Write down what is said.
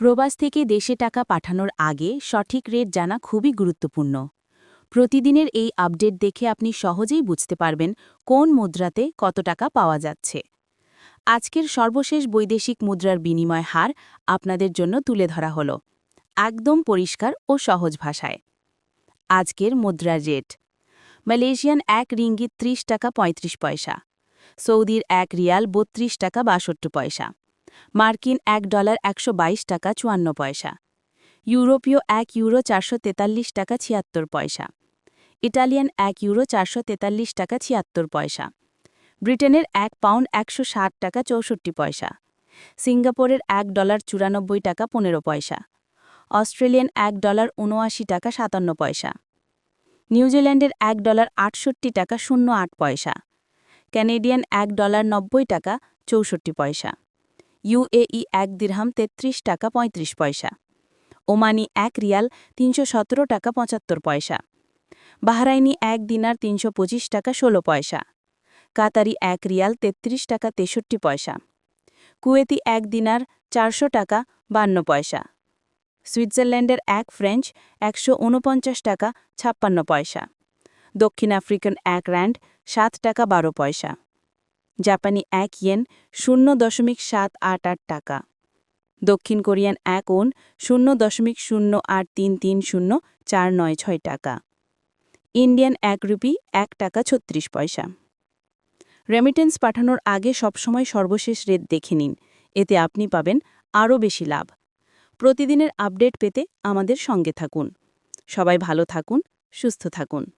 প্রবাস থেকে দেশে টাকা পাঠানোর আগে সঠিক রেট জানা খুবই গুরুত্বপূর্ণ। প্রতিদিনের এই আপডেট দেখে আপনি সহজেই বুঝতে পারবেন কোন মুদ্রাতে কত টাকা পাওয়া যাচ্ছে। আজকের সর্বশেষ বৈদেশিক মুদ্রার বিনিময় হার আপনাদের জন্য তুলে ধরা হল। একদম পরিষ্কার ও সহজ ভাষায়। আজকের মুদ্রার রেট মালয়েশিয়ান এক রিঙ্গিত ত্রিশ টাকা ৩৫ পয়সা। সৌদির এক রিয়াল বত্রিশ টাকা বাষট্টি পয়সা। মার্কিন এক ডলার একশো বাইশ টাকা চুয়ান্ন পয়সা। ইউরোপীয় এক ইউরো চারশো তেতাল্লিশ টাকা ছিয়াত্তর পয়সা। ইটালিয়ান এক ইউরো চারশো তেতাল্লিশ টাকা ছিয়াত্তর পয়সা। ব্রিটেনের এক পাউন্ড একশো ষাট টাকা চৌষট্টি পয়সা। সিঙ্গাপুরের এক ডলার চুরানব্বই টাকা পনেরো পয়সা। অস্ট্রেলিয়ান এক ডলার উনআশি টাকা সাতান্ন পয়সা। নিউজিল্যান্ডের এক ডলার আটষট্টি টাকা শূন্য আট পয়সা। ক্যানেডিয়ান এক ডলার নব্বই টাকা চৌষট্টি পয়সা। ইউএই এক দিরহাম তেত্রিশ টাকা ৩৫ পয়সা। ওমানি এক রিয়াল তিনশো সতেরো টাকা পঁচাত্তর পয়সা। বাহরাইনি এক দিনার তিনশো পঁচিশ টাকা ষোলো পয়সা। কাতারি এক রিয়াল তেত্রিশ টাকা তেষট্টি পয়সা। কুয়েতি এক দিনার চারশো টাকা বান্ন পয়সা। সুইজারল্যান্ডের এক ফ্রেঞ্চ একশো উনপঞ্চাশ টাকা ছাপ্পান্ন পয়সা। দক্ষিণ আফ্রিকান এক র্যান্ড সাত টাকা বারো পয়সা। জাপানি এক ইয়েন শূন্য দশমিক সাত আট আট টাকা। দক্ষিণ কোরিয়ান এক ওন শূন্য দশমিক শূন্য আট তিন তিন শূন্য চার নয় ছয় টাকা। ইন্ডিয়ান এক রুপি এক টাকা ছত্রিশ পয়সা। রেমিটেন্স পাঠানোর আগে সবসময় সর্বশেষ রেট দেখে নিন। এতে আপনি পাবেন আরও বেশি লাভ। প্রতিদিনের আপডেট পেতে আমাদের সঙ্গে থাকুন। সবাই ভালো থাকুন, সুস্থ থাকুন।